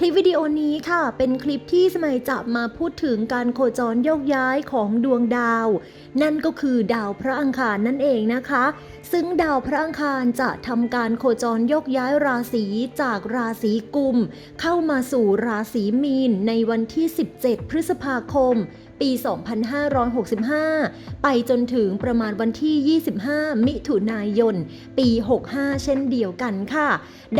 คลิปวิดีโอนี้ค่ะ เป็นคลิปที่สมัยจะมาพูดถึงการโคจรโยกย้ายของดวงดาว นั่นก็คือดาวพระอังคารนั่นเองนะคะ ซึ่งดาวพระอังคารจะทำการโคจรโยกย้ายราศีจากราศีกุม เข้ามาสู่ราศีมีนในวันที่ 17 พฤษภาคม ปี 2565 ไปจนถึงประมาณวันที่ 25 มิถุนายน ปี 65 เช่นเดียวกันค่ะ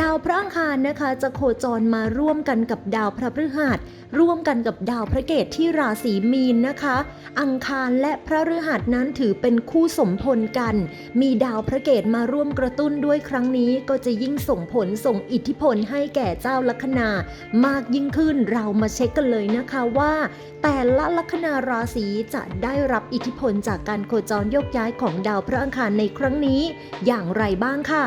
ดาวพระอังคารนะคะจะโคจรมาร่วมกันกับดาวพระพฤหัสร่วมกันกับดาวพระเกตที่ราศีมีนนะคะ อังคารและพระฤหัสนั้นถือเป็นคู่สมพลกัน มีดาวพระเกตมาร่วมกระตุ้นด้วยครั้งนี้ก็จะยิ่งส่งผลส่งอิทธิพลให้แก่เจ้าลัคนามากยิ่งขึ้นเรามาเช็คกันเลยนะคะว่า แต่ละลัคนาราศีจะได้รับอิทธิพลจากการโคจรโยกย้ายของดาวพระอังคารในครั้งนี้ อย่างไรบ้างค่ะ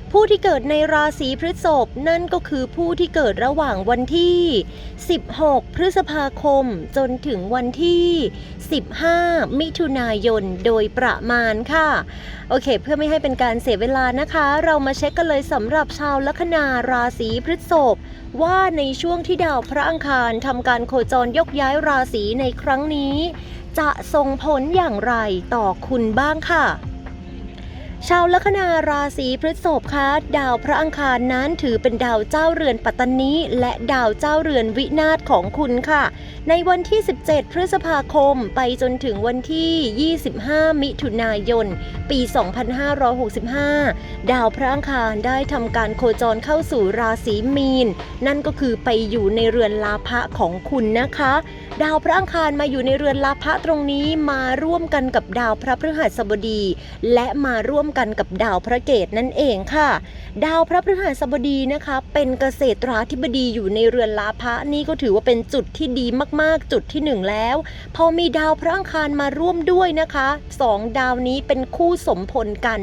ผู้ที่เกิดในราศีพฤษภนั่นก็คือผู้ที่เกิดระหว่างวันที่ 16 พฤษภาคม จนถึงวันที่ 15 มิถุนายนโดยประมาณค่ะ โอเค เพื่อไม่ให้เป็นการเสียเวลานะคะ เรามาเช็คกันเลยสำหรับชาวลัคนาราศีพฤษภว่าในช่วงที่ดาวพระอังคารทำการโคจรยกย้ายราศีในครั้งนี้ จะส่งผลอย่างไรต่อคุณบ้างค่ะ ชาวลัคนาราศีพฤษภคะดาวพระอังคารนั้นถือเป็นดาวเจ้าเรือนปัตตานีและดาวเจ้าเรือนวินาศของคุณค่ะ ในวันที่ 17 พฤษภาคมไปจนถึงวันที่ 25 มิถุนายน ปี 2565 ดาวพระอังคารได้ทำการโคจรเข้าสู่ราศีมีน นั่นก็คือไปอยู่ในเรือนลาภะของคุณนะคะ ดาวพระอังคารมาอยู่ในเรือนลาภะตรงนี้มาร่วมกันกับดาวพระพฤหัสบดี และมาร่วมกันกับดาวพระเกตนั่นเองค่ะ ดาวพระพฤหัสบดีนะคะ เป็นเกษตราธิบดีอยู่ในเรือนลาภะนี่ก็ถือว่าเป็นจุดที่ดีมากๆ จุดที่หนึ่งแล้ว พอมีดาวพระอังคารมาร่วมด้วยนะคะสองดาวนี้เป็นคู่สมพลกัน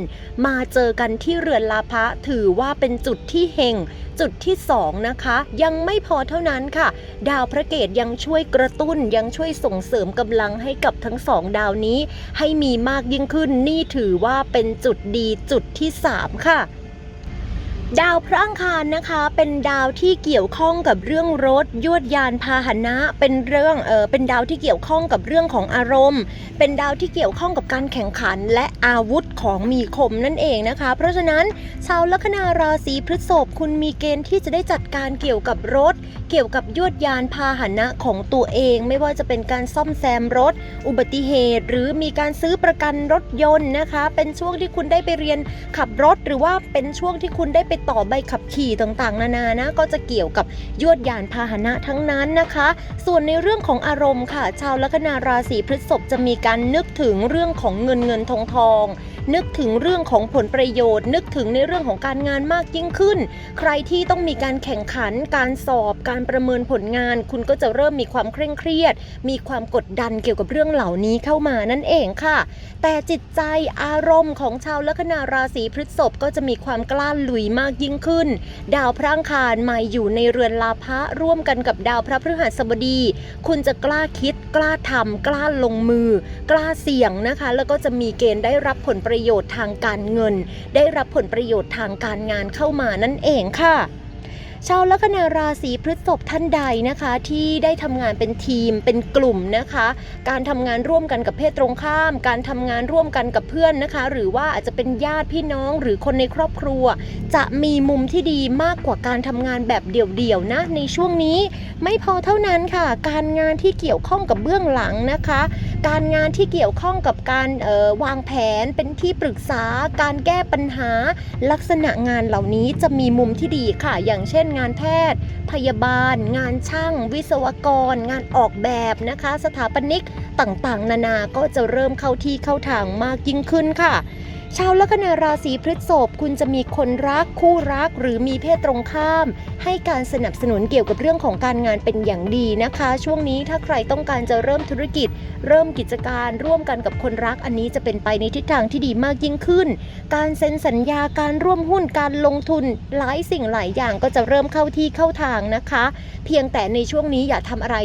มาเจอกันที่เรือนลาภะถือว่าเป็นจุดที่เฮง จุดที่ 2 นะคะ ยังไม่พอเท่านั้นค่ะ ดาวพระเกตยังช่วยกระตุ้นยังช่วยส่งเสริมกำลังให้กับทั้งสองดาวนี้ ให้มีมากยิ่งขึ้นนี่ถือว่าเป็นจุดดีจุดที่ 3 ค่ะ ดาวพระอังคารนะคะเป็นดาวที่เกี่ยวข้องกับเรื่องรถยวดยานพาหนะ เป็นเรื่องเออเป็นดาวที่เกี่ยวข้องกับเรื่องของอารมณ์ เป็นดาวที่เกี่ยวข้องกับการแข่งขันและอาวุธของมีคมนั่นเองนะคะ เพราะฉะนั้นชาวลัคนาราศีพฤษภคุณมีเกณฑ์ที่จะได้จัดการเกี่ยวกับรถ เกี่ยวกับยวดยานพาหนะของตัวเอง ไม่ว่าจะเป็นการซ่อมแซมรถ อุบัติเหตุ หรือมีการซื้อประกันรถยนต์นะคะ เป็นช่วงที่คุณได้ไปเรียนขับรถ หรือว่าเป็นช่วงที่คุณได้ไปต่อใบขับขี่ต่างๆ นานานะก็จะเกี่ยวกับยวดยานพาหนะทั้งนั้นนะคะ ส่วนในเรื่องของอารมณ์ค่ะ ชาวลัคนาราศีพฤษภจะมีการนึกถึงเรื่องของเงินเงินทองทอง นึกถึงเรื่องของผลประโยชน์ นึกถึงในเรื่องของการงานมากยิ่งขึ้น ใครที่ต้องมีการแข่งขัน การสอบ การประเมินผลงาน คุณก็จะเริ่มมีความเคร่งเครียด มีความกดดันเกี่ยวกับเรื่องเหล่านี้เข้ามานั่นเองค่ะ แต่จิตใจอารมณ์ของชาวลัคนาราศีพฤษภก็จะมีความกล้าลุยมากยิ่งขึ้น ดาวพระอังคารมาอยู่ในเรือนลาภะร่วมกันกับดาวพระพฤหัสบดี คุณจะกล้าคิด กล้าทำกล้าลงมือ กล้าเสี่ยงนะคะ แล้วก็จะมีเกณฑ์ได้รับผลประประโยชน์ทางการเงิน ได้รับผลประโยชน์ทางการงานเข้ามานั่นเองค่ะชาวลัคนาราศีพฤษภท่านใดนะคะ ที่ได้ทำงานเป็นทีมเป็นกลุ่มนะคะ การทำงานร่วมกันกับเพศตรงข้าม การทำงานร่วมกันกับเพื่อนนะคะ หรือว่าอาจจะเป็นญาติพี่น้องหรือคนในครอบครัว จะมีมุมที่ดีมากกว่าการทำงานแบบเดี่ยวๆนะในช่วงนี้ ไม่พอเท่านั้นค่ะ การงานที่เกี่ยวข้องกับเบื้องหลังนะคะการงานที่เกี่ยวข้องกับการออวางแผนเป็นที่ปรึกษาการแก้ปัญหาลักษณะงานเหล่านี้จะมีมุมที่ดีค่ะ อย่างเช่นงานแพทย์ พยาบาล งานช่าง วิศวกร งานออกแบบนะคะ สถาปนิก ต่างๆ นานาก็จะเริ่มเข้าที่เข้าทางมากยิ่งขึ้นค่ะ ชาวลัคนาราศีพฤษภคุณจะมีคนรักคู่รักหรือมีเพศตรงข้าม ให้การสนับสนุนเกี่ยวกับเรื่องของการงานเป็นอย่างดีนะคะ ช่วงนี้ถ้าใครต้องการจะเริ่มธุรกิจ เริ่มกิจการร่วมกันกับคนรักอันนี้จะเป็นไปในทิศทางที่ดีมากยิ่งขึ้น การเซ็นสัญญาการร่วมหุ้นการลงทุนหลายสิ่งหลายอย่างก็จะเริ่มเข้าที่เข้าทางนะคะ เพียงแต่ในช่วงนี้อย่าทำอะไร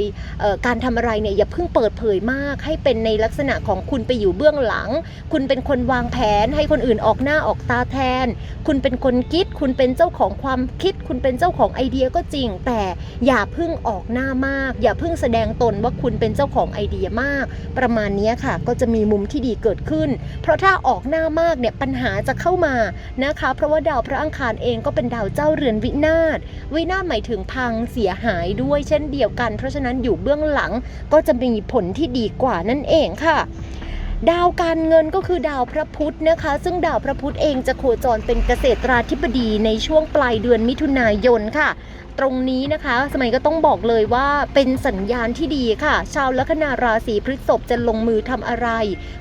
การทำอะไรเนี่ยอย่าเพิ่งเปิดเผยมากให้เป็นในลักษณะของคุณไปอยู่เบื้องหลัง คุณเป็นคนวางแผนให้คนอื่นออกหน้าออกตาแทน คุณเป็นคนคิด คุณเป็นเจ้าของความคิด คุณเป็นเจ้าของไอเดียก็จริง แต่อย่าเพิ่งออกหน้ามาก อย่าเพิ่งแสดงตนว่าคุณเป็นเจ้าของไอเดียมาก ประมาณนี้ค่ะ ก็จะมีมุมที่ดีเกิดขึ้น เพราะถ้าออกหน้ามากเนี่ยปัญหาจะเข้ามานะคะ เพราะว่าดาวพระอังคารเองก็เป็นดาวเจ้าเรือนวินาศวินาศหมายถึงพังเสียหายด้วยเช่นเดียวกัน เพราะฉะนั้นอยู่เบื้องหลังก็จะมีผลที่ดีกว่านั่นเองค่ะ ดาวการเงินก็คือดาวพระพุธนะคะ ซึ่งดาวพระพุธเองจะโคจรเป็นเกษตราธิบดีในช่วงปลายเดือนมิถุนายนค่ะ ตรงนี้นะคะ สมัยก็ต้องบอกเลยว่าเป็นสัญญาณที่ดีค่ะ ชาวลัคนาราศีพฤษภจะลงมือทำอะไร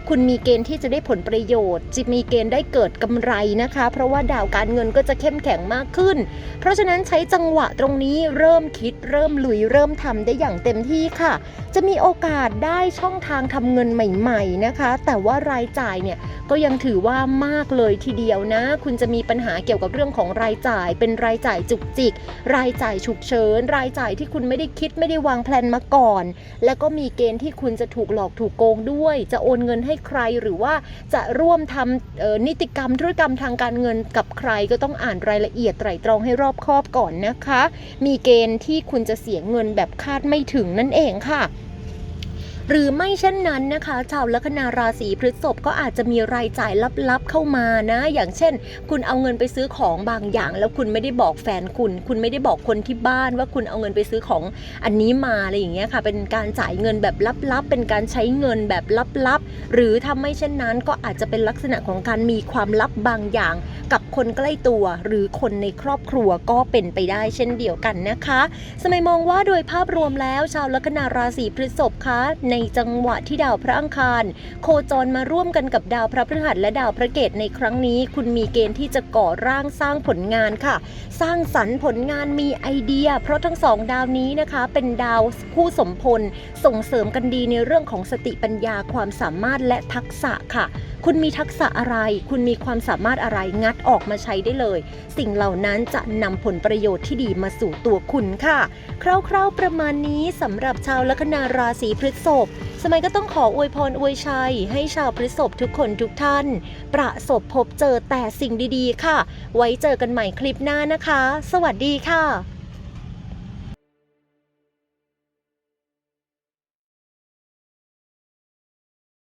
คุณมีเกณฑ์ที่จะได้ผลประโยชน์จะมีเกณฑ์ได้เกิดกำไรนะคะ เพราะว่าดาวการเงินก็จะเข้มแข็งมากขึ้น เพราะฉะนั้นใช้จังหวะตรงนี้เริ่มคิดเริ่มลุยเริ่มทำได้อย่างเต็มที่ค่ะ จะมีโอกาสได้ช่องทางทำเงินใหม่ ๆนะคะ แต่ว่ารายจ่ายเนี่ยก็ยังถือว่ามากเลยทีเดียวนะ คุณจะมีปัญหาเกี่ยวกับเรื่องของรายจ่าย เป็นรายจ่ายจุกจิก รายจ่ายฉุกเฉิน รายจ่ายที่คุณไม่ได้คิดไม่ได้วางแผนมาก่อน แล้วก็มีเกณฑ์ที่คุณจะถูกหลอกถูกโกงด้วย จะโอนเงินให้ใครหรือว่าจะร่วมทำนิติกรรมธุรกรรมทางการเงินกับใครก็ต้องอ่านรายละเอียดไตร่ตรองให้รอบคอบก่อนนะคะ มีเกณฑ์ที่คุณจะเสียเงินแบบคาดไม่ถึงนั่นเองค่ะ หรือไม่เช่นนั้นนะคะ ชาวลัคนาราศีพฤษภก็อาจจะมีรายจ่ายลับๆเข้ามานะ อย่างเช่น คุณเอาเงินไปซื้อของบางอย่าง แล้วคุณไม่ได้บอกแฟนคุณ คุณไม่ได้บอกคนที่บ้านว่าคุณเอาเงินไปซื้อของอันนี้มาอะไรอย่างเงี้ยค่ะ เป็นการจ่ายเงินแบบลับๆ เป็นการใช้เงินแบบลับๆ หรือถ้าไม่เช่นนั้นก็อาจจะเป็นลักษณะของการมีความลับบางอย่าง กับคนใกล้ตัว หรือคนในครอบครัวก็เป็นไปได้เช่นเดียวกันนะคะ สมัยมองว่าโดยภาพรวมแล้ว ชาวลัคนาราศีพฤษภคะในจังหวะที่ดาวพระอังคาร โคจรมาร่วมกันกับดาวพระพฤหัสและดาวพระเกตในครั้งนี้ คุณมีเกณฑ์ที่จะก่อร่างสร้างผลงานค่ะ สร้างสรรค์ผลงานมีไอเดีย เพราะทั้งสองดาวนี้นะคะ เป็นดาวคู่สมพล ส่งเสริมกันดีในเรื่องของสติปัญญาความสามารถและทักษะค่ะ คุณมีทักษะอะไร คุณมีความสามารถอะไรงัดออกมาใช้ได้เลย สิ่งเหล่านั้นจะนำผลประโยชน์ที่ดีมาสู่ตัวคุณค่ะ คร่าวๆประมาณนี้สำหรับชาวลัคนาราศีพฤษภสมัยก็ต้องขออวยพรอวยชัย ให้ชาวพฤษภทุกคนทุกท่าน ประสบพบเจอแต่สิ่งดีๆ ค่ะ ไว้เจอกันใหม่คลิปหน้านะคะ สวัสดีค่ะ